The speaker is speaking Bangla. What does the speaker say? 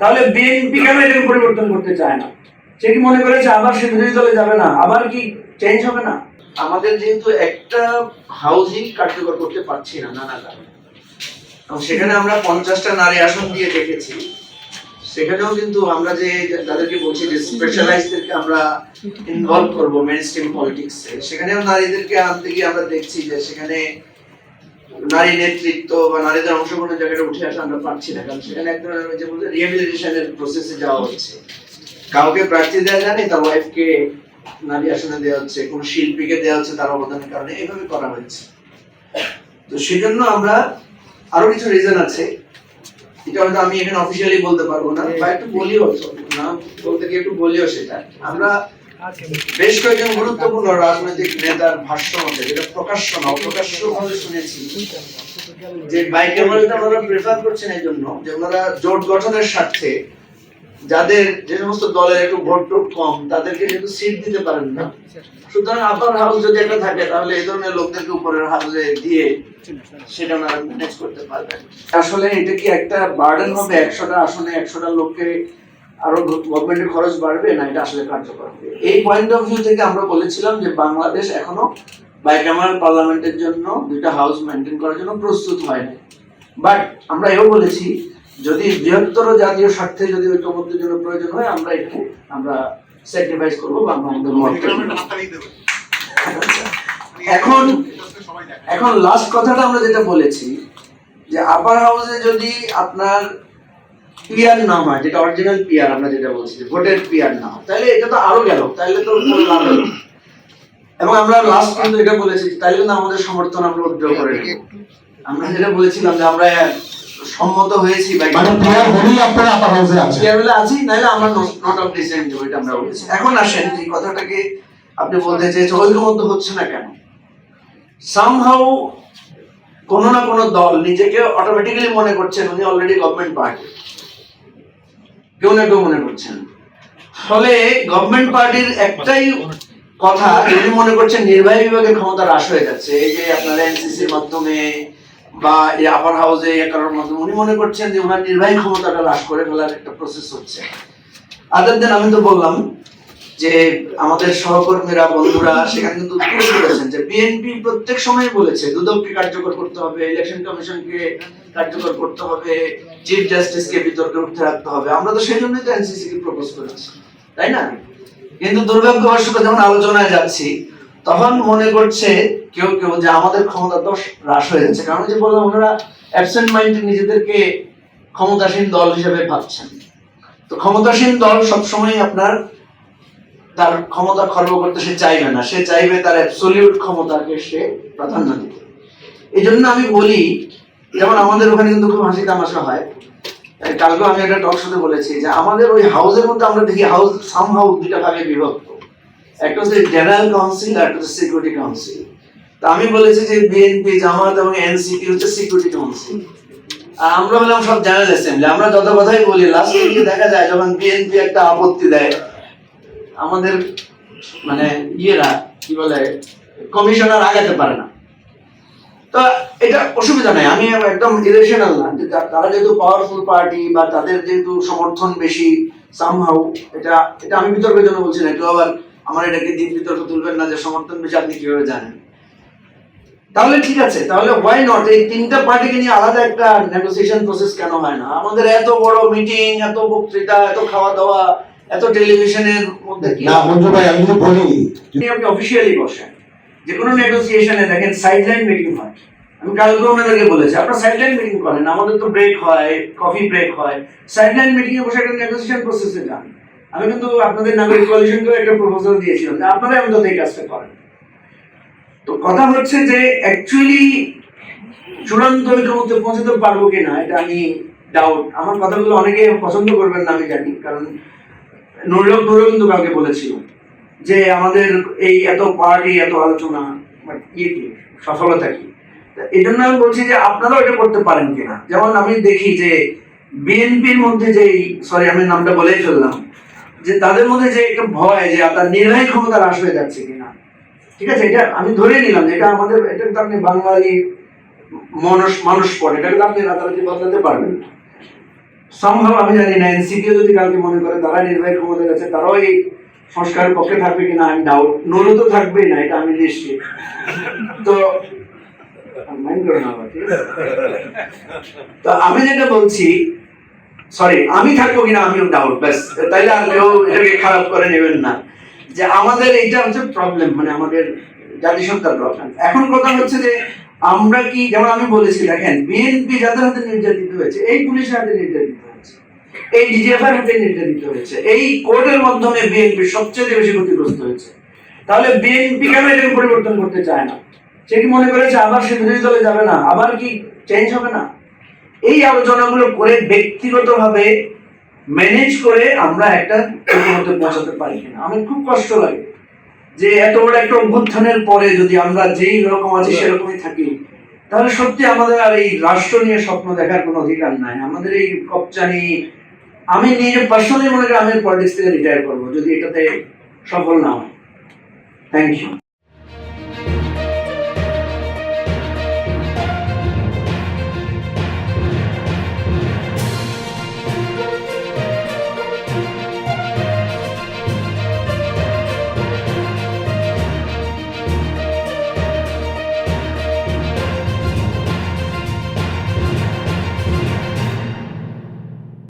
তাহলে বিএনপি কেন এটাকে পরিবর্তন করতে চায় না? সে কি মনে করেছে আবার সে বিরোধী দলে যাবে না? আবার কি চেঞ্জ হবে না? আমাদের যেহেতু একটা হাউজিং কার্যকর করতে পারছি না নানা কারণে। সেখানে আমরা পঞ্চাশটা নারী আসন দিয়ে দেখেছি। সেখানেও কিন্তু আমরা যে তাদেরকে বলছি যে স্পেশালাইজদেরকে আমরা ইনভলভ করব মেন স্ট্রিম পলিটিক্সে সেখানেও নারীদেরকে আনতে গিয়ে আমরা দেখছি যে সেখানে নারী নেতৃত্ব বা নারীদের অংশগ্রহণের জায়গাটা উঠে আসা আমরা পাচ্ছি না। কারণ সেখানে এক ধরনের যে বলতে রিহেবিলিটেশনের প্রসেসে যাওয়া হচ্ছে। কাউকে প্রার্থী দেওয়া জানে তার ওয়াইফকে নারী আসনে দেওয়া হচ্ছে, কোন শিল্পীকে দেওয়া হচ্ছে তার অবদানের কারণে এইভাবে করা হয়েছে। তো সেজন্য আমরা আরও কিছু রিজন আছে। এটা হয়তো আমি এখানে অফিসিয়ালি বলতে পারব না, বা একটু বলিও, না বলতে গিয়ে একটু বলিও সেটা। আমরা বেশ কয়েকজন গুরুত্বপূর্ণ রাজনৈতিক নেতার ভাষ্য মধ্যে যেটা প্রকাশ্য না, অপ্রকাশ্য ভাবে শুনেছি। যে বাইকে বলতে আমরা প্রেফার করছেন এই জন্য যে ওনারা জোট গঠনের স্বার্থে যাদের যে সমস্ত দলের একটু ভোট টোট কম, তাদেরকে যেহেতু সিট দিতে পারেন না। সুতরাং আপার হাউস যদি একটা থাকে, তাহলে এই ধরনের লোকদেরকে উপরের হাউসে দিয়ে সেটা ওনারা ম্যানেজ করতে পারবেন। আসলে এটা কি একটা বার্ডেন হবে? একশোটা আসনে একশোটা লোককে আরও গভর্নমেন্টের খরচ বাড়বে না এটা আসলে কার্যকর? হবে এই পয়েন্ট অফ ভিউ থেকে আমরা বলেছিলাম যে বাংলাদেশ এখনও বাইকামার পার্লামেন্টের জন্য দুইটা হাউস মেনটেন করার জন্য প্রস্তুত হয়নি বাট আমরা এও বলেছি যদি বৃহত্তর জাতীয় স্বার্থে যদি ঐক্যবদ্ধের জন্য প্রয়োজন হয় আমরা এখানে আমরা স্যাক্রিফাইস করব বা আমাদের মত এখন এখন লাস্ট কথাটা আমরা যেটা বলেছি যে আপার হাউসে যদি আপনার পিয়ার না হয় যেটা অরিজিনাল পিয়ার আমরা যেটা বলছি ভোটের পিয়ার না হয় তাহলে এটা তো আরও গেল তাহলে তো লাভ হলো এবং আমরা লাস্ট কিন্তু এটা বলেছি তাহলে কিন্তু আমাদের সমর্থন আমরা উদ্যোগ করে আমরা যেটা বলেছিলাম যে আমরা সম্মত হয়েছি মানে প্লেয়ার হলেই আপনারা আপার হাউসে আছে নাহলে আমরা নট অফ ডিসেন্ট ওইটা আমরা বলেছি। এখন আসেন এই কথাটাকে আপনি বলতে চেয়েছেন ঐক্যবদ্ধ হচ্ছে না কেন? সামহাউ কোন না কোনো দল নিজেকে অটোমেটিক্যালি মনে করছেন উনি অলরেডি গভর্নমেন্ট পার্টি কেউ না কেউ মনে করছেন। ফলে গভর্নমেন্ট পার্টির একটাই কথা যদি মনে করছেন নির্বাহী বিভাগের ক্ষমতা হ্রাস হয়ে যাচ্ছে। এই যে আপনার এনসিসির মাধ্যমে বা এই আপার হাউসে কারোর মাধ্যমে, উনি মনে করছেন যে ওনার নির্বাহী ক্ষমতাটা হ্রাস করে ফেলার একটা প্রসেস হচ্ছে। আদার দেন আমি তো বললাম যে আমাদের সহকর্মীরা, বন্ধুরা সেখানে কিন্তু তুলে ধরেছেন যে বিএনপি প্রত্যেক সময় বলেছে, দুদককে কার্যকর করতে হবে ইলেকশন কমিশনকে কার্যকর করতে হবে চিফ জাস্টিসকে বিতর্কে উঠতে রাখতে হবে। আমরা তো সেই জন্যই তো এনসিসি কে প্রপোজ করেছি, তাই না? কিন্তু দুর্ভাগ্যবশত যখন আলোচনায় যাচ্ছি, তখন মনে করছে কেউ কেউ যে আমাদের ক্ষমতা তো হ্রাস হয়ে যাচ্ছে। কারণ যে বললাম, ওনারা অ্যাবসেন্ট মাইন্ডে নিজেদেরকে ক্ষমতাসীন দল হিসেবে ভাবছেন। তো ক্ষমতাসীন দল সবসময় আপনার তার ক্ষমতা খর্ব করতে সে চাইবে না। সে চাইবে তার অ্যাবসলিউট ক্ষমতাকে সে প্রাধান্য দিতে। এই জন্য আমি বলি, যেমন আমাদের ওখানে কিন্তু খুব হাসি তামাশা হয়। কালকে আমি একটা টক শোতে বলেছি যে আমাদের ওই হাউসের মধ্যে আমরা দেখি হাউস সাম হাউস দুটা ভাগে বিভক্ত। একটা হচ্ছে জেনারেল কাউন্সিল আর একটা হচ্ছে সিকিউরিটি কাউন্সিল তা আমি বলেছি যে বিএনপি জামাত এবং এনসিপি হচ্ছে সিকিউরিটি কাউন্সিল আর আমরা হলাম সব জেনারেল অ্যাসেম্বলি আমরা যত কথাই বলি লাস্টে দেখা যায় যখন বিএনপি একটা আপত্তি দেয় আমাদের মানে ইয়েরা, কি বলে, কমিশনার আগাতে পারে না। তো এটা অসুবিধা নাই, আমি একদম ইরেশনাল না। যে তারা যেহেতু পাওয়ারফুল পার্টি বা তাদের যেহেতু সমর্থন বেশি সামহাউ এটা এটা আমি বিতর্কের জন্য বলছি না, কেউ আবার আমার এটাকে দিন বিতর্ক তুলবেন না যে সমর্থন বেশি, আপনি কীভাবে জানেন? তাহলে ঠিক আছে, তাহলে হোয়াই নট এই তিনটা পার্টিকে নিয়ে আলাদা একটা নেগোসিয়েশন প্রসেস কেন হয় না? আমাদের এত বড় মিটিং এত বক্তৃতা, এত খাওয়া দাওয়া এত টেলিভিশনের মধ্যে কি? না মঞ্জু ভাই আমি যদি বলি আপনি অফিসিয়ালি বসেন। যে কোনো নেগোসিয়েশনে দেখেন সাইডলাইন মিটিং হয়। আমি কালকে ওনাদেরকে বলেছি আপনারা সাইডলাইন মিটিং করেন। আমাদের তো ব্রেক হয় কফি ব্রেক হয়। সাইডলাইন মিটিং এ বসে একটা নেগোসিয়েশন প্রসেসে যান। আমি কিন্তু আপনাদের নাগরিক একটা প্রপোজাল দিয়েছিলাম যে আপনারা অন্তত এই কাজটা করেন। তো কথা হচ্ছে যে অ্যাকচুয়ালি চূড়ান্ত পৌঁছতে পারব কিনা এটা আমি ডাউট আমার কথাগুলো অনেকে পছন্দ করবেন না আমি জানি। কারণ কিন্তু কালকে বলেছিল যে আমাদের এই এত পার্টি এত আলোচনা ইয়ে কি, সফলতা কি? এই জন্য আমি বলছি যে আপনারাও এটা করতে পারেন কিনা? যেমন আমি দেখি যে বিএনপির মধ্যে যে সরি আমি নামটা বলেই ফেললাম, যে তাদের মধ্যে যে একটা ভয় যে আপনার নির্ণয় ক্ষমতা হ্রাস হয়ে যাচ্ছে কিনা? ঠিক আছে, এটা আমি ধরে নিলাম এটা আমাদের, এটা তো আপনি বাঙালি মানুষ মানুষ পড়ে এটাকে তো আপনি রাতারাতি বদলাতে পারবেন না। সম্ভব, আমি জানি না, এনসিপিও যদি কালকে মনে করে তারা নির্বাহী ক্ষমতা গেছে, তারাও এই সংস্কারের পক্ষে থাকবে কিনা, আমি ডাউট নুরু তো থাকবেই না, এটা আমি নিশ্চিত। তো? তো আমি যেটা বলছি সরি আমি থাকব কিনা, আমিও ডাউট ব্যাস। তাইলে আর কেউ এটাকে খারাপ করে নেবেন না। যে আমাদের এইটা হচ্ছে প্রবলেম মানে আমাদের জাতিসত্তার প্রবলেম এখন কথা হচ্ছে যে আমরা কি, যেমন আমি বলেছি, দেখেন বিএনপি যাদের হাতে নির্যাতিত হয়েছে, এই পুলিশের হাতে নির্যাতিত হয়েছে, এই ডিজিএফআর হাতে নির্যাতিত হয়েছে, এই কোর্টের মাধ্যমে বিএনপি সবচেয়ে বেশি ক্ষতিগ্রস্ত হয়েছে। তাহলে বিএনপি কেন এটাকে পরিবর্তন করতে চায় না? সে কি মনে করেছে, আবার সে বিরোধী দলে যাবে না? আবার কি চেঞ্জ হবে না? এই আলোচনাগুলো করে ব্যক্তিগতভাবে ম্যানেজ করে আমরা একটা পৌঁছাতে পারি কিনা। আমার খুব কষ্ট লাগে। যে এত বড় একটা অভ্যুত্থানের পরে যদি আমরা যেই রকম আছি সেরকমই থাকি তাহলে সত্যি আমাদের আর এই রাষ্ট্র নিয়ে স্বপ্ন দেখার কোনো অধিকার নাই। আমাদের এই কপচানি আমি নিজে পার্সোনালি মনে করি আমি পলিটিক্স থেকে রিটায়ার করব যদি এটাতে সফল না হয় থ্যাংক ইউ